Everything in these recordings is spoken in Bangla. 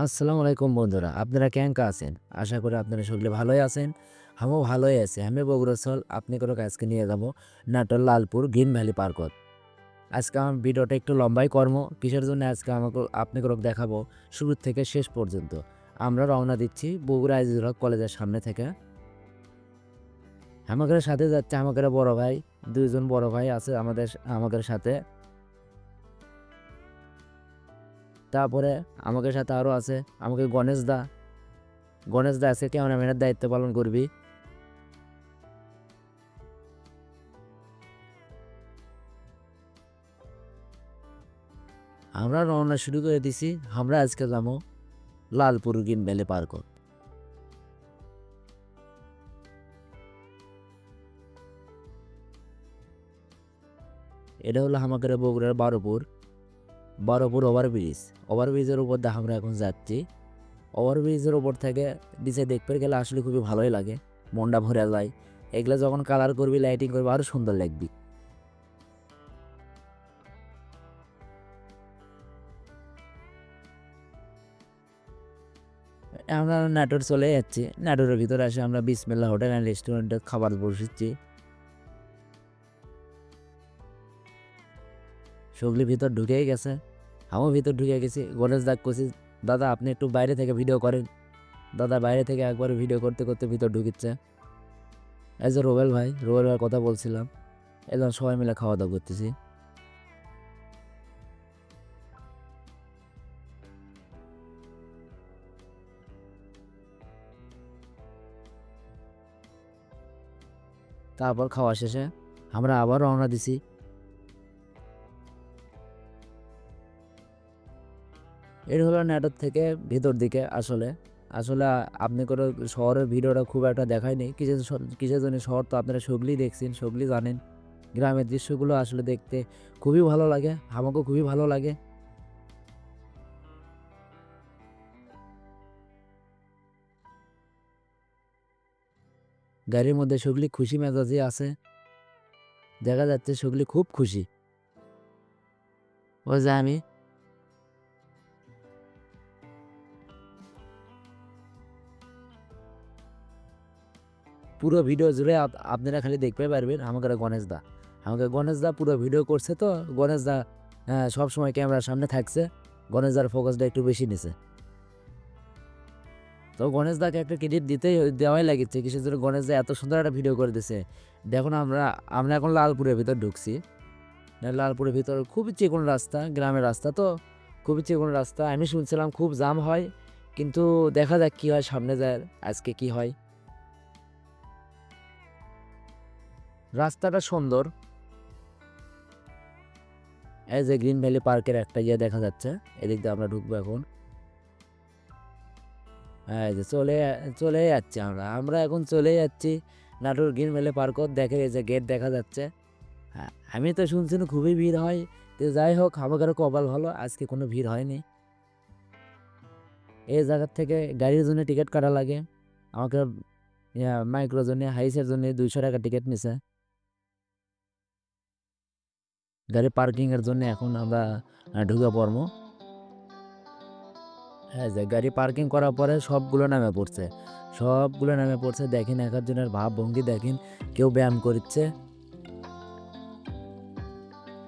আসসালামু আলাইকুম বন্ধুরা, আপনারা কেঙ্কা আছেন? আশা করি আপনারা সকলে ভালোই আছেন, আমিও ভালোই আছি। আমি বগুড়া চল আপনি করে আজকে নিয়ে যাব, নাটোর লালপুর গ্রিন ভ্যালি পার্কত আজকে আমার ভিডিওটা একটু লম্বাই কর্ম কিসের জন্য আজকে আমাকে আপনি করে দেখাবো, শুরু থেকে শেষ পর্যন্ত। আমরা রওনা দিচ্ছি বগুড়া আজিজুল হক কলেজের সামনে থেকে। আমাদের সাথে যাচ্ছে আমাদের বড় ভাই, দুইজন বড় ভাই আছে আমাদের আমাদের সাথে। তারপরে আমাকে সাথে আরও আছে, আমাকে গণেশ দা। গণেশ দা আছে, কেমন ক্যামেরাম্যানের দায়িত্ব পালন করবি? আমরা রওনা শুরু করে দিছি, আমরা আজকে যাব লালপুর গ্রিন ভ্যালি পার্ক এটা হলো আমাদের বগুড়ার বারোপুর। বড়পুর ওভারব্রিজ। ওভারব্রিজের উপর দিয়ে আমরা এখন যাচ্ছি। ওভারব্রিজের উপর থেকে নিচে দেখতে গেলে আসলে খুবই ভালোই লাগে। মনটা ভরে যায়। এগুলো যখন কালার করবি লাইটিং করবি আরও সুন্দর লাগবি। আমরা নাটোর চলে যাচ্ছি। নাটোরের ভিতরে আসে আমরা বিসমেল্লা হোটেল অ্যান্ড রেস্টুরেন্টে খাবার বসেছি। সগলি ভিতর ঢুকেই গেছে। আমিও ভিতর ঢুকে গেছি। গণেশ দাগ করছি। দাদা, আপনি একটু বাইরে থেকে ভিডিও করেন। দাদা, বাইরে থেকে একবার ভিডিও করতে করতে ভিতর ঢুকিচ্ছে এই যে রোবেল ভাই, রোবেল ভাইয়ের কথা বলছিলাম। এজন সবাই মিলে খাওয়া দাওয়া করতেছি। তারপর খাওয়া শেষে আমরা আবার রওনা দিছি। এটা হলো নাটক থেকে ভিতর দিকে আসলে। আসলে আপনি করে শহরের ভিডিওটা খুব একটা দেখায়নি। কিছু কিসের জন্য শহর তো আপনারা সগলি দেখছেন সগলি জানেন। গ্রামের দৃশ্যগুলো আসলে দেখতে খুবই ভালো লাগে, আমাকেও খুবই ভালো লাগে। গাড়ির মধ্যে সগলি খুশি মেজাজি আছে। দেখা যাচ্ছে সগলি খুব খুশি। ও যে আমি পুরো ভিডিও জুড়ে আপ- আপনারা খালি দেখতে পারবেন আমাকে গণেশ দা। আমাকে গণেশ দা পুরো ভিডিও করছে তো গণেশ দা হ্যাঁ, সব সময় ক্যামেরার সামনে থাকছে গণেশ দার ফোকাসটা একটু বেশি নিছে। তো গণেশ দাকে একটা ক্রেডিট দিতেই দেওয়াই লাগিচ্ছে কিসের জন্য গণেশ দা এত সুন্দর একটা ভিডিও করে দিছে। দেখুন আমরা আমরা এখন লালপুরের ভিতর ঢুকছি। লালপুরের ভিতর খুবই চিকন রাস্তা গ্রামের রাস্তা তো খুবই চিকন রাস্তা। আমি শুনছিলাম খুব জাম হয় কিন্তু দেখা যাক কি হয় সামনে যায় আজকে কি হয়। রাস্তাটা সুন্দর। এই যে গ্রিন ভ্যালি পার্কের একটা ইয়ে দেখা যাচ্ছে। এদিক দিয়ে আমরা ঢুকবো এখন। হ্যাঁ যে চলে চলে যাচ্ছি আমরা। আমরা এখন চলে যাচ্ছি নাটোর গ্রিন ভ্যালি পার্কত দেখে এই যে গেট দেখা যাচ্ছে। হ্যাঁ আমি তো শুনছি না, খুবই ভিড় হয়। তো যাই হোক আমাদের কপাল ভালো। আজকে কোনো ভিড় হয়নি। এই জায়গার থেকে গাড়ির জন্য টিকিট কাটা লাগে। আমাকে মাইক্রোর জন্য হাইসের জন্য দুইশো টাকা টিকিট নিছে। গাড়ি পার্কিংয়ের জন্য এখন আমরা ঢুকে পড়ব। হ্যাঁ যে গাড়ি পার্কিং করার পরে সবগুলো নামে পড়ছে। সবগুলো নামে পড়ছে, দেখেন এক একজনের ভাব ভঙ্গি, দেখেন কেউ ব্যায়াম করছে।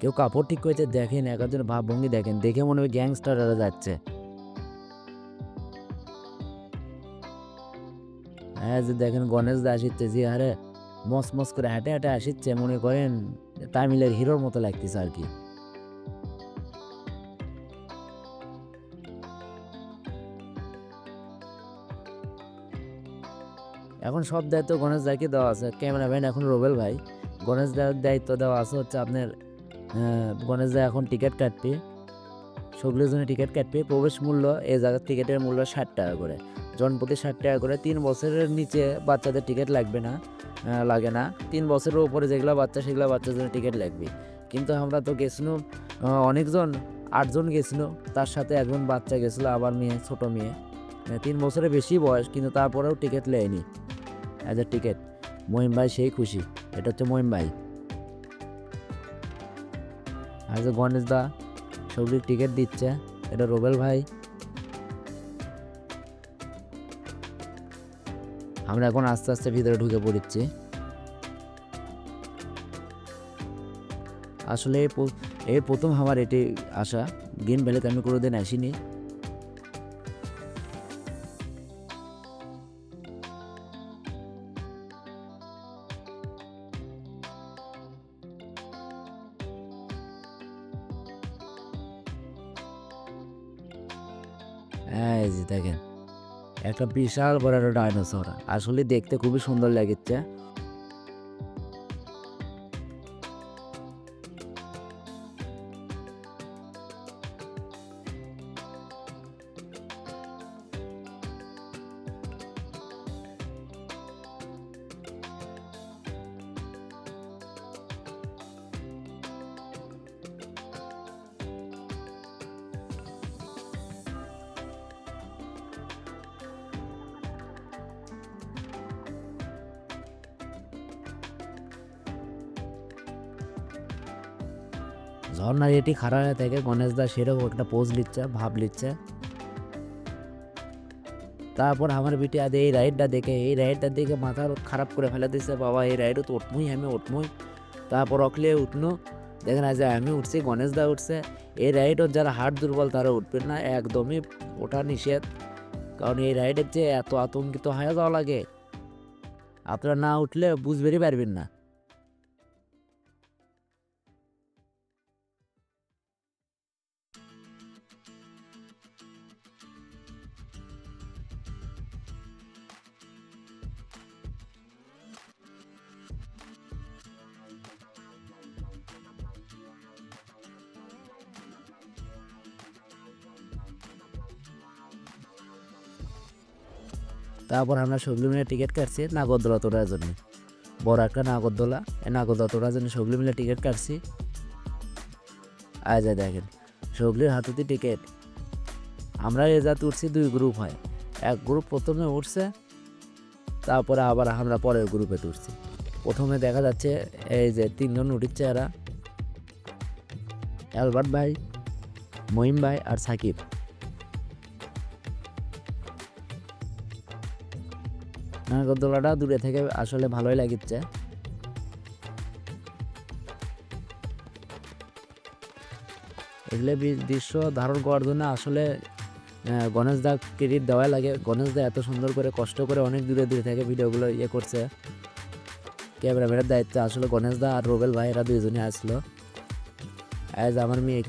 কেউ কাপড় ঠিক করেছে, দেখেন এক একজনের ভাব ভঙ্গি, দেখেন, দেখে মনে হয় গ্যাংস্টাররা যাচ্ছে। হ্যাঁ যে দেখেন গণেশ দা আসিচ্ছে যে আরে, মস মস করে হেঁটে হেঁটে আসিচ্ছে, মনে করেন তামিলের হিরোর মতো লাগতেছে আর কি। এখন সব দায়িত্ব গণেশ দাকে দেওয়া আছে। ক্যামেরাম্যান এখন রোবেল ভাই। গণেশ দার দায়িত্ব দেওয়া আছে হচ্ছে আপনার গণেশ দা এখন টিকিট কাটবে। সবগুলোর জন্য টিকিট কাটবে। প্রবেশ মূল্য এই জায়গার টিকিটের মূল্য ষাট টাকা করে। জনপ্রতি ষাট টাকা করে। তিন বছরের নিচে বাচ্চাদের টিকিট লাগবে না। লাগে না। তিন বছরের উপরে যেগুলো বাচ্চা, সেগুলো বাচ্চার জন্য টিকিট লাগবে। কিন্তু আমরা তো গেছিল অনেকজন, আটজন গেছিল তার সাথে একজন বাচ্চা গেছিল, আবার মেয়ে, ছোট মেয়ে। তিন বছরের বেশি বয়স, কিন্তু তারপরেও টিকিট নেয়নি অ্যাজ এ টিকিট মহিম ভাই সেই খুশি। এটা হচ্ছে মহিম ভাই। আর গণেশ দা সবগুলি টিকিট দিচ্ছে। এটা রোবেল ভাই। আমরা এখন আস্তে আস্তে ভিতরে ঢুকে পড়েছি। আসলে এই প্রথম আমার এটি আসা। গ্রিন ভ্যালিতে আমি কোনো দিন আসিনি। একটা বিশাল বড় একটা ডাইনোসর। আসলে দেখতে খুবই সুন্দর লাগছে। ঝর্ণার এটি খারাপ হয়ে থাকে, গণেশ দা সেরকম একটা পোজ নিচ্ছে, ভাব নিচ্ছে। তারপর আমার বিটি আদে এই রাইডটা দেখে, এই রাইডটা দেখে মাথা খারাপ করে ফেলে দিছে, বাবা, এই রাইডও তো উঠমুই, আমি উঠমুই। তারপর অকলে উঠনো। দেখেন, আজ আমি উঠছি, গণেশ দা উঠছে। এই রাইডও যারা হার্ট দুর্বল, তারা উঠবে না, একদমই ওঠা নিষেধ। কারণ এই রাইডের যে এত আতঙ্কিত হয়ে যাওয়া লাগে, আপনারা না উঠলে বুঝবেরই পারবেন না। তারপর আমরা সবলি মিলে টিকিট কাটছি নাগরদোলা তোলার জন্য। বড় একটা নাগরদোলা, এই নাগরদোলা তোলার জন্য সবলি মিলে টিকিট কাটছি। আয় যা দেখেন, সবলির হাতেতে টিকিট আমরা এ যা উঠছি দুই গ্রুপ হয়। এক গ্রুপ প্রথমে উঠছে, তারপরে আবার আমরা পরের গ্রুপে উঠছি প্রথমে দেখা যাচ্ছে এই যে তিনজন উঠিচ্ছে এরা। অ্যালবার্ট ভাই মহিম ভাই আর সাকিব। নাগরদোলাটা দূরে থেকে আসলে ভালোই লাগিচ্ছে। এগুলো দৃশ্য ধারণ করার জন্য আসলে গণেশ দা ক্রেডিট দেওয়া লাগে। গণেশ দা এত সুন্দর করে, কষ্ট করে অনেক দূরে দূরে থেকে ভিডিওগুলো ইয়ে করছে। ক্যামেরাম্যানের দায়িত্ব আসলে গণেশ দা আর রোবেল ভাই, এরা দুইজনে আসলো। আজ আমার মেয়ে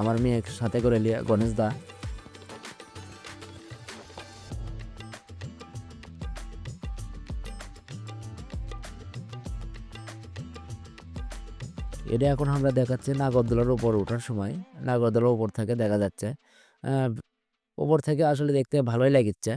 আমার মেয়ে সাথে করে গণেশ দা। এটা এখন আমরা দেখাচ্ছি নাগরদোলার উপর ওঠার সময়। নাগরদোলার উপর থেকে দেখা যাচ্ছে ওপর থেকে আসলে দেখতে ভালোই লাগিচ্ছে।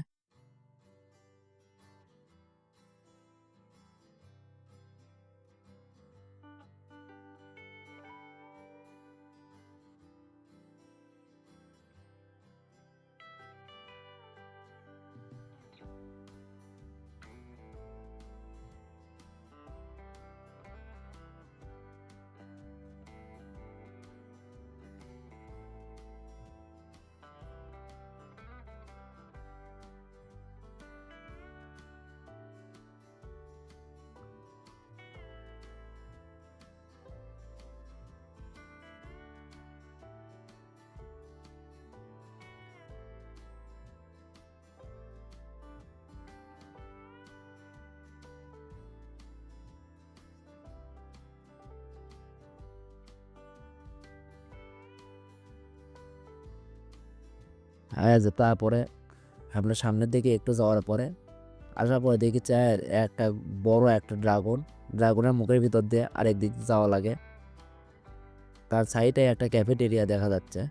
আজ তারপরে আপনার সামনের দিকে একটু যাওয়ার পরে আসার পরে দেখি চায় একটা বড় একটা ড্রাগন, ড্রাগনের মুখের ভিতর দিয়ে আরেক দিক যাওয়া লাগে। তার সাইডে একটা ক্যাফেটেরিয়া দেখা যাচ্ছে।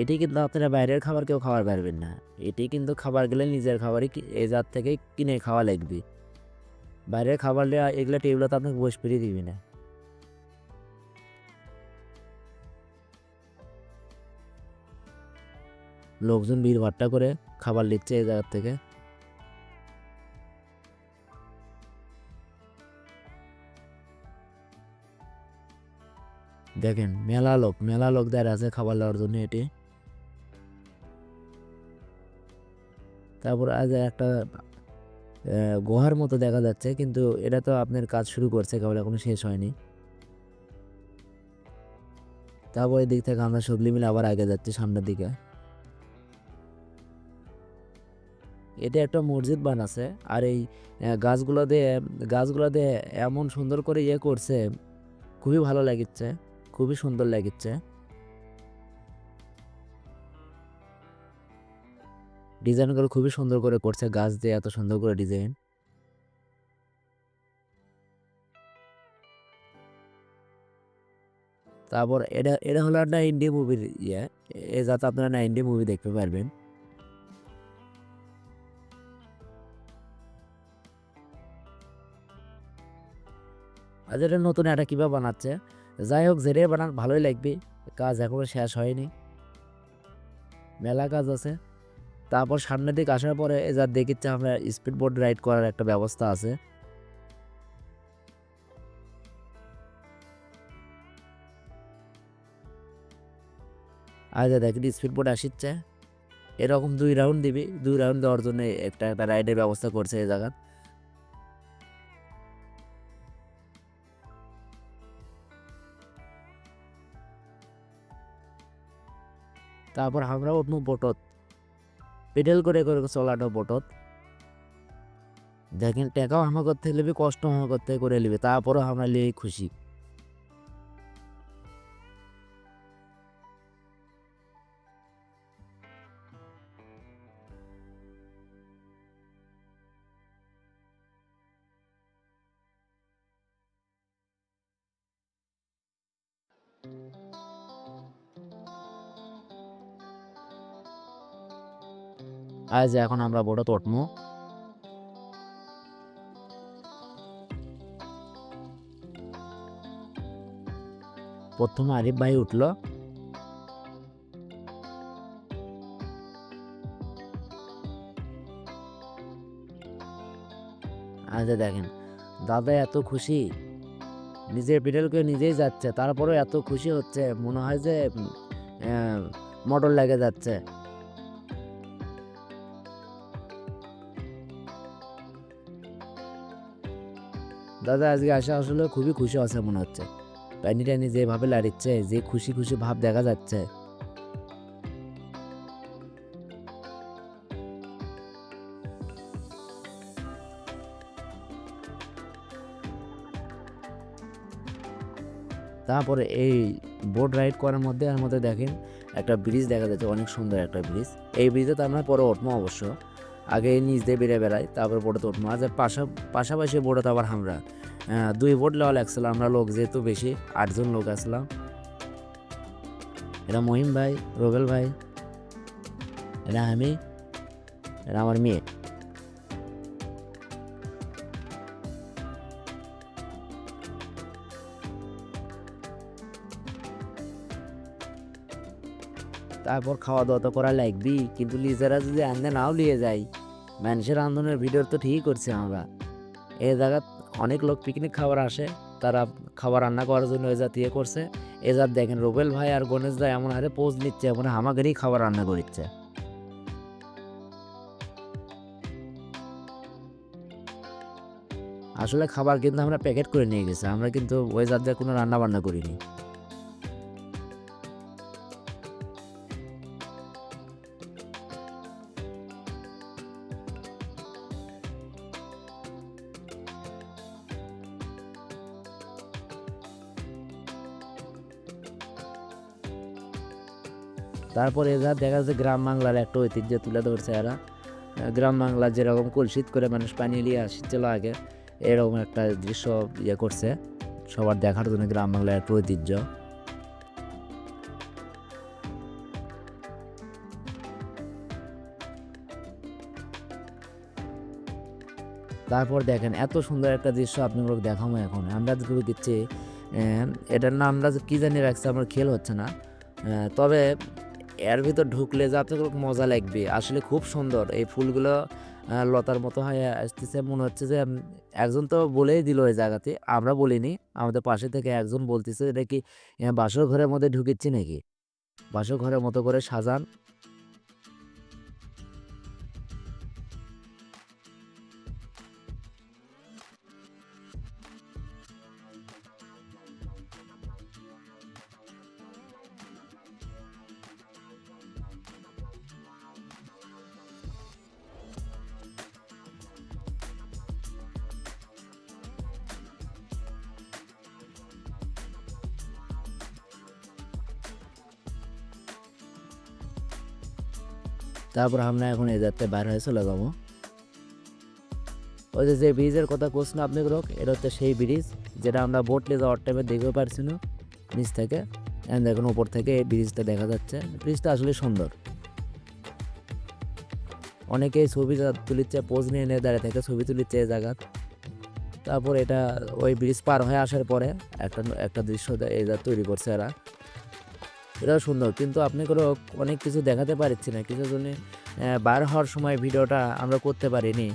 এটি কিন্তু আপনারা বাইরের খাবার কেউ খাবার পারবেন না। এটি কিন্তু খাবার গেলে নিজের খাবারই এই জাত থেকে কিনে খাওয়া লাগবে। বাইরের খাবার এগুলো টেবিলে তো আপনাকে বসে ফিরিয়ে দিবি না। লোকজন ভিড় ভাট্টা করে খাবার নিচ্ছে এই জায়গার থেকে। দেখেন, মেলা লোক মেলা লোক দাঁড়িয়ে আছে খাবার নেওয়ার জন্য এটি। তারপর আজ একটা গুহার মতো দেখা যাচ্ছে, কিন্তু এটা তো আপনার কাজ শুরু করছে, কেবল এখনও শেষ হয়নি। তারপর এই দিক থেকে আমরা সবলি মিলে আবার আগে যাচ্ছি সামনের দিকে। এটা একটা মসজিদ বানাচ্ছে আর এই গাছগুলো দিয়ে গাছগুলো দিয়ে এমন সুন্দর করে ইয়ে করছে, খুবই ভালো লাগিচ্ছে, খুবই সুন্দর লাগিচ্ছে। ডিজাইনগুলো খুবই সুন্দর করে করছে, গাছ দিয়ে এত সুন্দর করে ডিজাইন। তারপর এটা এটা হলো একটা ইন্ডিয়া মুভির ইয়ে এ যাতে আপনারা না ইন্ডিয়া মুভি দেখতে পারবেন। এটা নতুন একটা কীভাবে বানাচ্ছে। যাই হোক যেটাই বানান ভালোই লাগবে। কাজ এখনও শেষ হয়নি। মেলা কাজ আছে। তারপর সামনের দিকে আসার পরে যা দেখিচ্ছে, আমরা স্পিড বোর্ড রাইড করার একটা ব্যবস্থা আছে। আর যা স্পিড বোট আসিচ্ছে। এরকম দুই রাউন্ড দিবি। দুই রাউন্ড দেওয়ার জন্য একটা একটা রাইডের ব্যবস্থা করছে এই জায়গা তারপর আমরা উঠবো বোটত। পেডেল করে করে চলানো বোটত। দেখেন, টাকাও আমার করতে লিবি কষ্ট আমার করতে করে লিবি তারপরও আমরা লিয়ে খুশি। আজ এখন আমরা বড় উঠবো প্রথমে আরিফ ভাই উঠল। আচ্ছা দেখেন, দাদা এত খুশি। নিজের বিড়ালকে নিজেই যাচ্ছে, তারপরেও এত খুশি হচ্ছে, মনে হয় যে মোটর লেগে যাচ্ছে। দাদা আজকে আসা আসলে খুবই খুশি আছে মনে হচ্ছে। প্যানি ট্যানি যেভাবে লাড়িচ্ছে, যে খুশি খুশি ভাব দেখা যাচ্ছে। তারপরে এই বোট রাইড করার মধ্যে মধ্যে দেখেন একটা ব্রিজ দেখা যাচ্ছে, অনেক সুন্দর একটা ব্রিজ এই ব্রিজে তো আমরা পরে উঠবো অবশ্য। আগে নিচ দিয়ে বেড়ে বেড়াই তারপর বোটে উঠবো মাঝে পাশা, পাশাপাশি বোটে তো আবার আমরা। দুই বোট লেওয়া লাগছিল, আমরা লোক যেহেতু বেশি, আটজন লোক আসলাম। এরা মহিম ভাই, রোবেল ভাই, এরা আমি, এরা আমার মেয়ে। তারপর খাওয়া দাওয়া তো করা লাগবি কিন্তু নিজেরা যদি আনতে নাও নিয়ে যাই মানুষের আন্দোলনের ভিডিও তো ঠিকই করছি আমরা। এই জায়গা অনেক লোক পিকনিক খাবার আসে, তারা খাবার রান্না করার জন্য এ জাতীয় করছে। এজার দেখেন রুবেল ভাই আর গণেশ দা এমন হারে পোজ নিচ্ছে, এমন আমাদেরই খাবার রান্না করিচ্ছে। আসলে খাবার কিন্তু আমরা প্যাকেট করে নিয়ে গেছি, আমরা কিন্তু ওই জাত দিয়ে কোনো রান্না বান্না করিনি। তারপর এরা দেখা যাচ্ছে গ্রাম বাংলার একটা ঐতিহ্য তুলে ধরছে এরা। গ্রাম বাংলা যেরকম কলসিত করে মানুষ পানি নিয়ে আসছিল আগে, এরকম একটা দৃশ্য ইয়ে করছে। সবার দেখার জন্য গ্রাম বাংলার একটা ঐতিহ্য। তারপর দেখেন, এত সুন্দর একটা দৃশ্য আপনাদের দেখাবো এখন। আমরা যেটুকু দিচ্ছি এটার নাম আমরা কি জানি রাখছি, আমার খেল হচ্ছে না। তবে এর ভিতর ঢুকলে যাতে মজা লাগবে। আসলে খুব সুন্দর। এই ফুলগুলো লতার মতো হয়ে, আসতেছে। মনে হচ্ছে যে একজন তো বলেই দিল ওই জায়গাতে। আমরা বলিনি। আমাদের পাশে থেকে একজন বলতেছে, এটা কি বাসর ঘরের মধ্যে ঢুকিচ্ছি নাকি? বাসর ঘরের মতো করে সাজান। তারপর আমরা এখন এই যাত্রায় বাইর হয়ে চলে ওই যে ব্রিজের কথা কোশ্চেন আপনি রোক এটা হচ্ছে সেই ব্রিজ যেটা আমরা বোটলে যাওয়ার টাইমে দেখতে পারছি না, নিচ থেকে। দেখুন উপর থেকে এই ব্রিজটা দেখা যাচ্ছে। ব্রিজটা আসলে সুন্দর। অনেকেই ছবি তুলিচ্ছে পোজ নিয়ে নিয়ে দাঁড়িয়ে থেকে ছবি তুলিচ্ছে এই জায়গা। তারপর এটা ওই ব্রিজ পার হয়ে আসার পরে একটা একটা দৃশ্য এই তৈরি করছে এরা। এটাও সুন্দর। কিন্তু আপনি কোনো, অনেক কিছু দেখাতে পারছি না। কিছু জন্য বার হওয়ার সময় ভিডিওটা আমরা করতে পারিনি।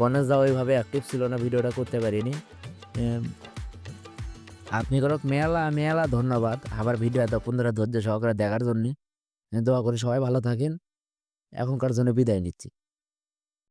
গণেশ দা ওইভাবে অ্যাক্টিভ ছিল না, ভিডিওটা করতে পারিনি। আপনি করক মেলা মেলা ধন্যবাদ। আবার ভিডিও এত ধরে ধৈর্য সহকারে দেখার জন্যে। দোয়া করে সবাই ভালো থাকেন। এখনকার জন্য বিদায় নিচ্ছি।